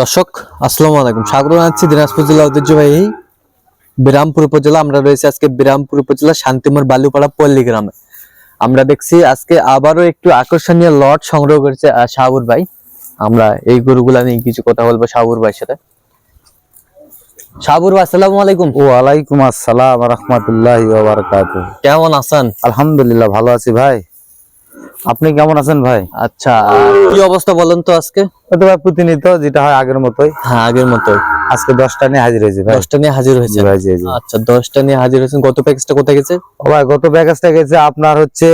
দর্শক আসসালামু আলাইকুম। স্বাগত জানাচ্ছি দিনাজপুর জেলা ঐতিহ্যবাহী বিরামপুর উপজেলা। আমরা রয়েছে আজকে বিরামপুর উপজেলা শান্তিমোর বালুপাড়া পল্লী গ্রামে। আমরা দেখছি আজকে আবারও একটু আকর্ষণীয় লট সংগ্রহ করেছে আহ, শাহাবুর ভাই। আমরা এই গরুগুলা নিয়ে কিছু কথা বলব শাহাবুর ভাইয়ের সাথে। শাহাবুর ভাই আসসালামু আলাইকুম। ওয়ালাইকুম আসসালাম রহমতুল্লাহ কেমন আছেন? আলহামদুলিল্লাহ ভালো আছি ভাই। আপনি কেমন আছেন ভাই? আচ্ছা কি অবস্থা বলেন তো আজকে? ভাই প্রতিনিয়ত যেটা হয় আগের মতোই। হ্যাঁ আগের মতোই। আজকে দশটা নিয়ে হাজির হয়েছে ভাই। দশটা নিয়ে হাজির হয়েছে ভাই জি আচ্ছা দশটা নিয়ে হাজির হয়েছেন। গত প্যাকেজটা কোথায় গেছে? ভাই গত প্যাকেজটা গেছে আপনার হচ্ছে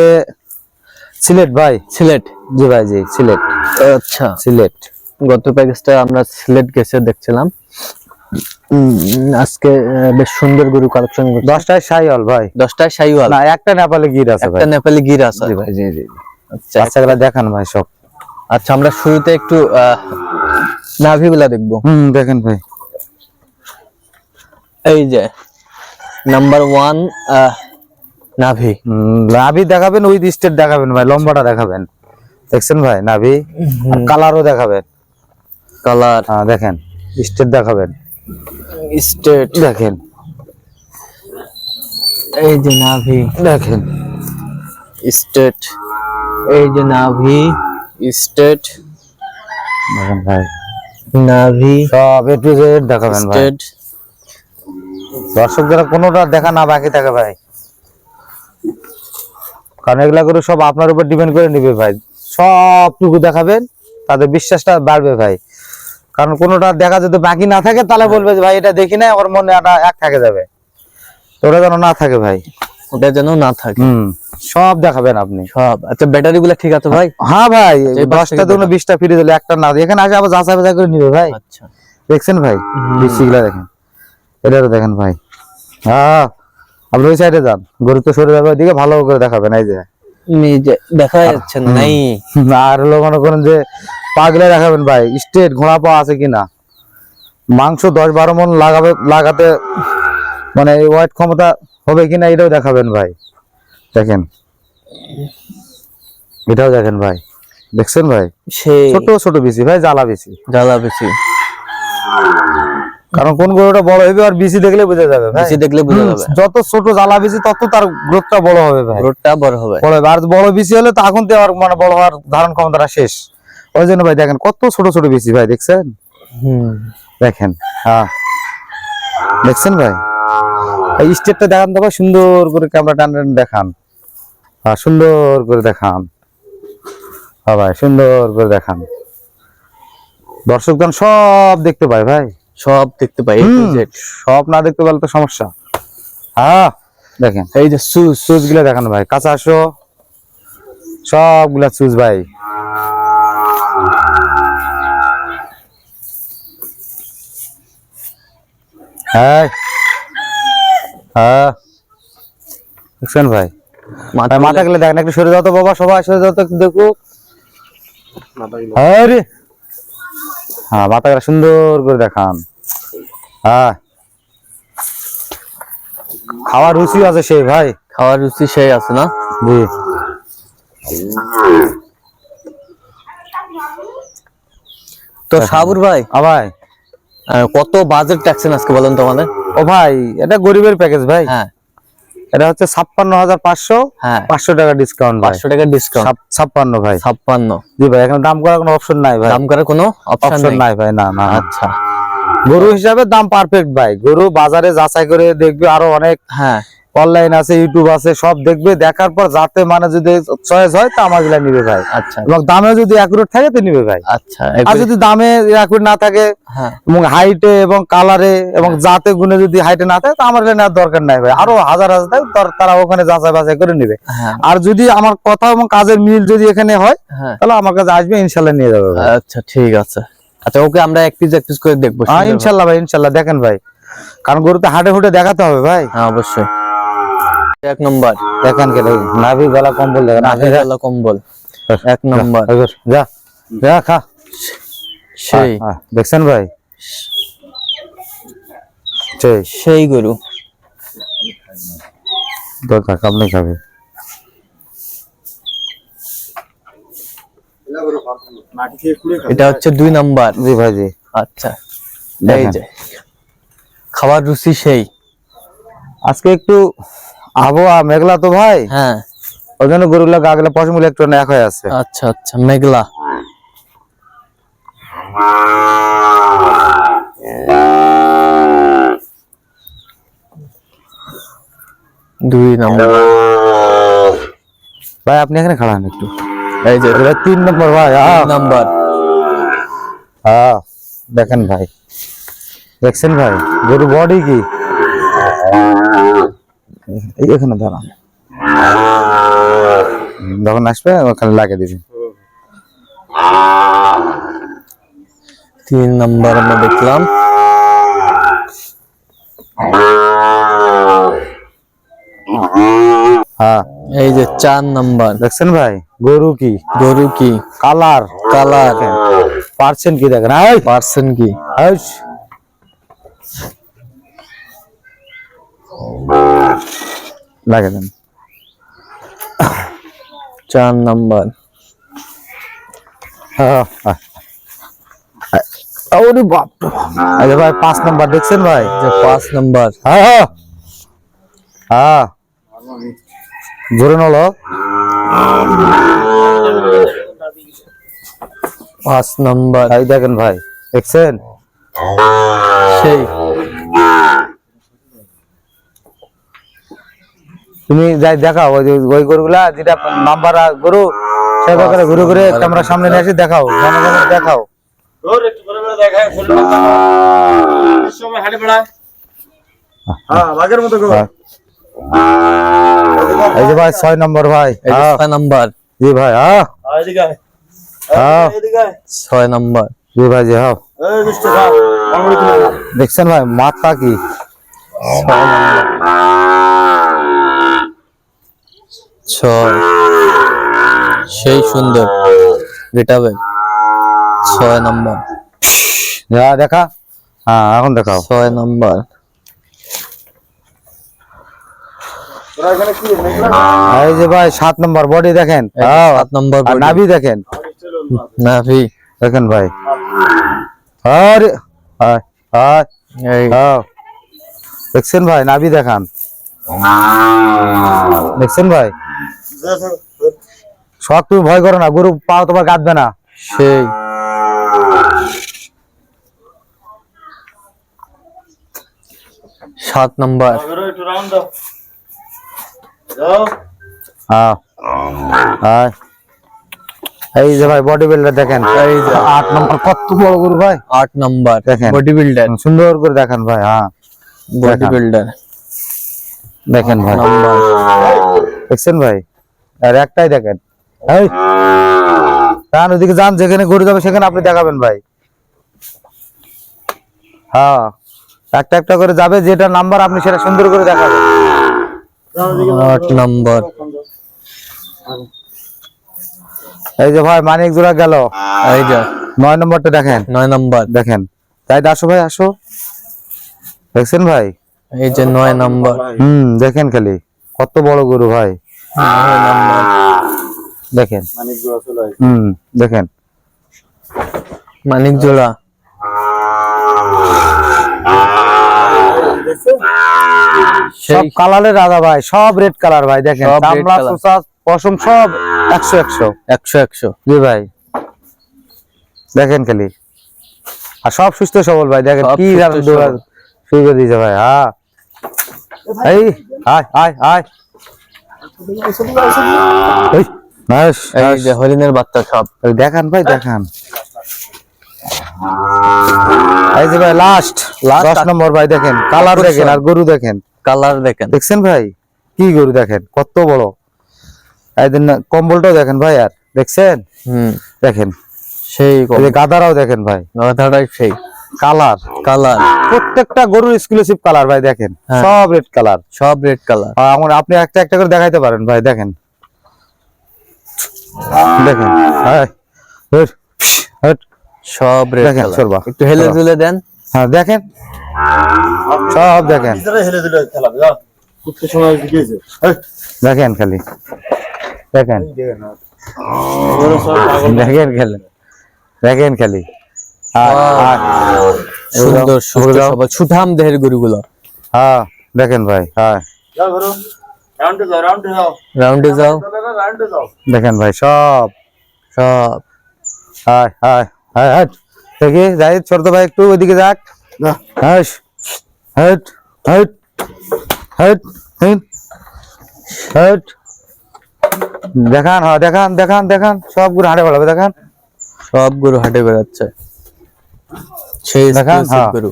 সিলেট ভাই। সিলেট? জি ভাই জি সিলেট। আচ্ছা। সিলেট। গত প্যাকেজটা আমরা সিলেট গেছে দেখছিলাম। আজকে বেশ সুন্দর গরু কালেকশন দশটায় সাইওয়াল ভাই। দশটায় শাহিওয়াল। না একটা নেপালে গির আছে একটা নেপালি গির আছে। জি ভাই জি জি। বাচ্চাগুলা দেখান ভাই সব। আচ্ছা আমরা শুরুতে একটু নাভিগুলা দেখব। হুম দেখেন ভাই। এই যে নাম্বার ওয়ান নাভি। নাভি দেখাবেন উইথ স্টেট দেখাবেন ভাই লম্বাটা দেখাবেন। দেখছেন ভাই নাভি? কালারও দেখাবেন। কালার। হ্যাঁ দেখেন স্টেট দেখাবেন। স্টেট। দেখেন। এই যে নাভি। দেখেন। স্টেট। এই যে নাভি স্টেট দেখেন ভাই। নাভি সব এ টু জেড দেখাবেন ভাই। স্টেট। দর্শকদের কোনোটা দেখা না বাকি থাকে ভাই। কারণ এগুলা করে সব আপনার উপর ডিপেন্ড করে নিবে ভাই। সবটুকু দেখাবেন তাদের বিশ্বাসটা বাড়বে ভাই। কারণ কোনোটা দেখা যদি বাকি না থাকে তাহলে বলবে যে ভাই এটা দেখি না ওর মনে একটা এক থাকে যাবে। তো ওটা যেন না থাকে ভাই। ওটা যেন না থাকে। সব দেখাবেন আপনি। সব। আচ্ছা ব্যাটারি গুলা ঠিক আছে ভাই? হ্যাঁ ভাই দশটা থেকে বিশটা ফিরে দিলে একটা না এখানে আসে আবার যাচাই বাছাই করে নিবে ভাই। আচ্ছা। দেখছেন ভাই? বৃষ্টিগুলা দেখেন। এটারও দেখেন ভাই। হ্যাঁ আপনি ওই সাইডে যান। গরু তো সরে যাবে ওইদিকে ভালো করে দেখাবেন এই যে। দেখা যাচ্ছে নাই। আর হলো মনে করেন যে পাগলে দেখাবেন ভাই স্টেট ঘোড়া পা আছে কিনা। মাংস দশ বারো মন লাগাবে লাগাতে মানে ওয়েট ক্ষমতা হবে কিনা এটাও দেখাবেন ভাই। দেখেন। এটাও দেখেন ভাই। দেখছেন ভাই? ছোট ছোট বেশি ভাই জ্বালা বেশি জ্বালা বেশি কারণ কোন গরুটা বড় হবে আর বেশি দেখলে বোঝা যাবে বেশি দেখলে বোঝা যাবে। যত ছোট জ্বালা বেশি তত তার গ্রোথটা বড় হবে ভাই। রোডটা বড় হবে। বড় হবে। আর বড় বেশি হলে তো এখন তো আর মানে বড় হওয়ার ধারণ ক্ষমতাটা শেষ। ওই জন্য ভাই দেখেন কত ছোট ছোট বেশি ভাই দেখছেন? হুম। দেখেন হ্যাঁ। দেখছেন ভাই? এই স্টেপটা দেখান তো সুন্দর করে ক্যামেরা টান দেখান। হ্যাঁ সুন্দর করে দেখান। হ্যাঁ ভাই সুন্দর করে দেখান। দর্শকগণ সব দেখতে পায় ভাই। সব দেখতে পাই। সব না দেখতে পেলে তো সমস্যা। হ্যাঁ দেখেন এই যে সুস সুজগুলা দেখান ভাই কাঁচা আসো। সবগুলা সুজ ভাই। হ্যাঁ হ্যাঁ। দেখছেন ভাই? মাথা মাথা গেলে দেখেন একটু সরে যাও তো বাবা সবাই সরে যাও তো একটু দেখো। হ্যাঁ হ্যাঁ মাথা গেলে সুন্দর করে দেখান। হ্যাঁ। খাওয়ার রুচি আছে সেই ভাই। খাওয়ার রুচি সেই আছে না? জি। তো সাবুর ভাই আ ভাই। আহ, কত বাজেট রাখছেন আজকে বলেন তো আমাদের? ও ভাই এটা গরিবের প্যাকেজ ভাই। হ্যাঁ। এটা হচ্ছে ছাপ্পান্ন হাজার পাঁচশো হ্যাঁ। পাঁচশো টাকা ডিসকাউন্ট পাঁচশো টাকা ডিসকাউন্ট ছাপ- ছাপ্পান্ন ভাই। ছাপ্পান্ন। জি ভাই এখানে দাম করার কোনো অপশন নাই ভাই। দাম করার কোনো অপশন নাই? ভাই না না আচ্ছা। গরু হিসাবে দাম পারফেক্ট ভাই। গরু বাজারে যাচাই করে দেখবে আরও অনেক হ্যাঁ। অনলাইন আছে ইউটিউব আছে সব দেখবে। দেখার পর যাতে মানে যদি চয়েস হয় তা আমার নিবে ভাই। আচ্ছা। এবং দামে যদি অ্যাকুরেট থাকে তো নিবে ভাই। আচ্ছা আর যদি দামে অ্যাকুরেট না থাকে এবং হাইটে এবং কালারে এবং জাতে গুণে যদি হাইটে না থাকে তো আমার এটা নেওয়ার দরকার নাই ভাই। আরও হাজার হাজার তারা ওখানে যাচাই বাছাই করে নিবে। হ্যাঁ। আর যদি আমার কথা এবং কাজের মিল যদি এখানে হয় হ্যাঁ। তাহলে আমার কাছে আসবে ইনশাল্লাহ নিয়ে যাবে। আচ্ছা ঠিক আছে। আচ্ছা ওকে আমরা এক পিস এক পিস করে দেখব হ্যাঁ ইনশাল্লাহ ভাই ইনশাল্লাহ। দেখেন ভাই। কারণ গরুতে হাটে হুটে দেখাতে হবে ভাই। হ্যাঁ অবশ্যই। এক নম্বর। দেখেন কে নাভি গলা কম্বল দেখেন। নাভি গলা কম্বল। এক নম্বর। যা যা খা। সেই। দেখছেন ভাই? সেই। সেই গরু। দরকার আপনি খাবে। এটা হচ্ছে দুই নাম্বার। জি ভাই জি আচ্ছা। এই যে। খাবার রুচি সেই। আজকে একটু আবহাওয়া মেঘলা তো ভাই। হ্যাঁ। ওই জন্য গরুগুলা গাগুলা পশমগুলো একটু এক হয়ে আছে। আচ্ছা আচ্ছা মেঘলা। দুই নাম্বার। ভাই আপনি এখানে খাড়ান একটু। এই যে এটা তিন নম্বর ভাই আহ, তিন নাম্বার। আহ, দেখেন ভাই। দেখছেন ভাই গরু বডি কি? এই এখানে দাঁড়ান। হুম, যখন আসবে ওখানে লাগিয়ে দিবেন। তিন নাম্বার আমরা দেখলাম হ্যাঁ এই যে চার নাম্বার দেখছেন ভাই গরু কি গরু কি কালার কালার পার্সেন্ট কি দেখেন এই, পার্সন কি এই। লাগিয়ে দেন চার নাম্বার হ্যাঁ, হ্যাঁ। ওরে বাপ রে বাপ। এই যে ভাই পাঁচ নাম্বার দেখছেন ভাই? যে পাঁচ নাম্বার। হ্যাঁ হ্যাঁ জোরে নলো পাঁচ নাম্বার। এই দেখেন ভাই দেখছেন? সেই। তুমি যাই দেখাও ওই যে- ওই গরুগুলা যেটা নাম্বার গরু সে ব্যাপারে ঘুরে ঘুরে ক্যামেরার সামনে নিয়ে এসে দেখাও জনগণের দেখাও। ওর একটু করে করে দেখায় ফুল সময় হাঁটে বেড়ায় হ্যাঁ বাঘের মতো গো হ্যাঁ। এই যে ভাই ছয় নম্বর ভাই এই যে হ্যাঁ ছয় নাম্বার জি ভাই হ্যাঁ আয় এদিকে আয়। হ্যাঁ এদিকে আয়। ছয় নাম্বার জি ভাই জি হ্যাঁ এই দুষ্টু খা আঙুল তুলে খা। দেখছেন ভাই মাথা কি ছয় নাম্বার ছয় সেই সুন্দর গেটাবে ছয় নাম্বার যা দেখা। হ্যাঁ এখন দেখাও। ছয় নাম্বার। এই যে ভাই সাত নম্বর বডি দেখেন। সাত নাম্বার নাভি দেখেন। নাভি। দেখেন ভাই। আরে দেখছেন ভাই নাভি দেখান। দেখছেন ভাই? শখ তুমি ভয় করো না গরু পাও তোমার কাঁদবে না। সেই। সাত নাম্বার। এই যে ভাই বডি বিল্ডার দেখেন। এই যে। আট নম্বর কত বড় গরু ভাই? আট নাম্বার। দেখেন। বডি বিল্ডার সুন্দর করে দেখান ভাই হ্যাঁ। বডি বিল্ডার দেখেন ভাই। দেখছেন ভাই? আর একটাই দেখেন। এই যান ওদিকে যান যেখানে গরু যাবে সেখানে আপনি দেখাবেন ভাই। হ্যাঁ। একটা একটা করে যাবে যেটা নাম্বার আপনি সেটা সুন্দর করে দেখাবেন। আট নাম্বার এই যে ভাই মানিক জোড়া গেল। এই যে। নয় নম্বরটা দেখেন। নয় নাম্বার। দেখেন। তাই আসো ভাই আসো। দেখছেন ভাই? এই যে নয় নাম্বার। হুম দেখেন খালি। কত বড় গরু ভাই। দেখেন। হুম দেখেন। মানিক জোড়া সব সেই কালারের রাজা ভাই সব রেড কালার ভাই দেখেন। কামলা color। পশম সব একশো একশো। একশো একশো। জি ভাই। দেখেন খালি। আর সব সুস্থ সবল ভাই দেখেন কি শুরু করে দিয়েছে ভাই হ্যাঁ এই আয় আয় আয়। হরিণের বাচ্চা সব। দেখান ভাই দেখান। এই যে ভাই লাস্ট আর- নম্বর ভাই দেখেন কালার দেখেন আর গরু দেখেন। কালার দেখেন। দেখছেন ভাই? কি গরু দেখেন কত বড়। এই দিন না, কম্বলটাও দেখেন ভাই আর দেখছেন? হুম। দেখেন। সেই গাদারাও দেখেন ভাই। কথাটাই সেই। কালার কালার প্রত্যেকটা গরুর এক্সক্লুসিভ কালার ভাই দেখেন। হ্যাঁ। সব রেড কালার সব রেড কালার আমার আপনি একটা একটা করে দেখাইতে পারেন ভাই দেখেন। দেখেন। হায়। সব রেড দেখেন, কালার। সরবা। একটু হেলে। দুলে দেন। হ্যাঁ দেখেন। সব দেখেন। দেখেন খালি। দেখেন। দেখেন খেলে। দেখেন খালি। সুন্দর সুন্দর সুঠাম দেহের গরুগুলো। হ্যাঁ দেখেন ভাই হ্যাঁ। রাউন্ডে যাও রাউন্ডে যাও। রাউন্ডে যাও। রাউন্ডে যাও দেখেন ভাই সব। সব। হায় হায় হায় হাট দেখি যাই ছোট ভাই একটু ওইদিকে যাক। না। হাস হাট হাট হাট হাট হাট দেখান হ্যাঁ দেখান দেখান দেখান সবগুলো হাঁটে বেড়াবে দেখান। সব গরু হাটে বেড়াচ্ছে। সেই দেখান, হ্যাঁ। গরু।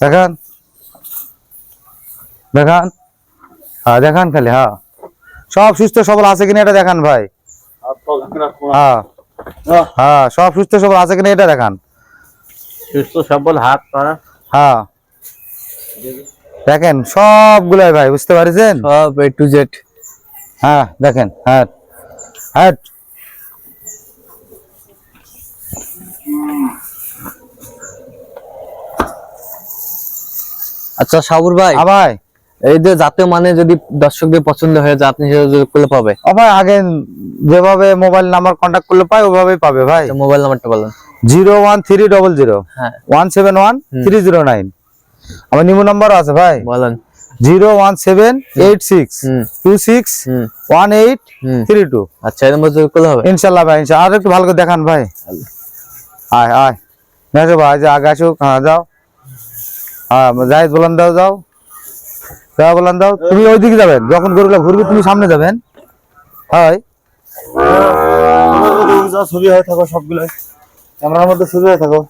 দেখান দেখান হ্যাঁ দেখান খালি হ্যাঁ। সব সুস্থ সবল আছে কিনা এটা দেখান ভাই। হ্যাঁ। হ্যাঁ সব সুস্থ সবল আছে কিনা এটা দেখান। সুস্থ সবল হাত পা হ্যাঁ। দেখেন সবগুলাই ভাই বুঝতে পারছেন? সব এ টু জেড হ্যাঁ দেখেন হ্যাঁ হ্যাঁ আচ্ছা সাবুর ভাই। ভাই। এই যে জাতীয় মানে যদি দর্শকদের পছন্দ হয়ে যায় আপনি সেটা যোগ করলে পাবে। ভাই আগে যেভাবে মোবাইল নাম্বার কন্ট্যাক্ট করলে পাই ওভাবেই পাবে ভাই। মোবাইল নাম্বারটা বলেন। Zero one three double zero. হ্যাঁ। One seven one three zero nine. আমার নিমো নাম্বারও আছে ভাই। বলেন। Zero one seven eight six. Two six. One eight three two. আচ্ছা এর মধ্যে করলে হবে? ইনশাল্লাহ ভাই ইনশাল্লাহ আর একটু ভালো করে দেখান ভাই। আয় আয়। দেখো ভাই যে আগে আসুক হ্যাঁ যাও। হ্যাঁ জাহিদ বলান দাও যাও। যাও বলান দাও তুমি ওইদিকে যাবেন। যখন গরুগুলো ঘুরবে তুমি সামনে যাবেন। হয়। ছবি হয়ে থাকো সবগুলো ক্যামেরার মধ্যে ছবি হয়ে থাকো।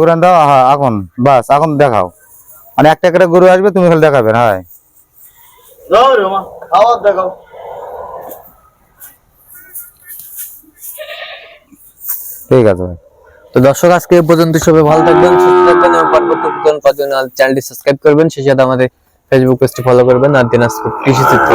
ঘুরান দাও হ্যাঁ এখন বাস এখন দেখাও। মানে একটা একটা গরু আসবে তুমি খালি দেখাবেন হ্যাঁ। দেখাও। ঠিক আছে। ভাই তো দর্শক, আজকে পর্যন্ত সবাই ভালো থাকবেন, সুস্থ থাকবেন এবং পরবর্তী উপকরণ পাওয়ার জন্য চ্যানেলটি সাবস্ক্রাইব করবেন। সেই সাথে আমাদের ফেসবুক পেজটি ফলো করবেন, আর দিনাজপুর কৃষি চিত্র।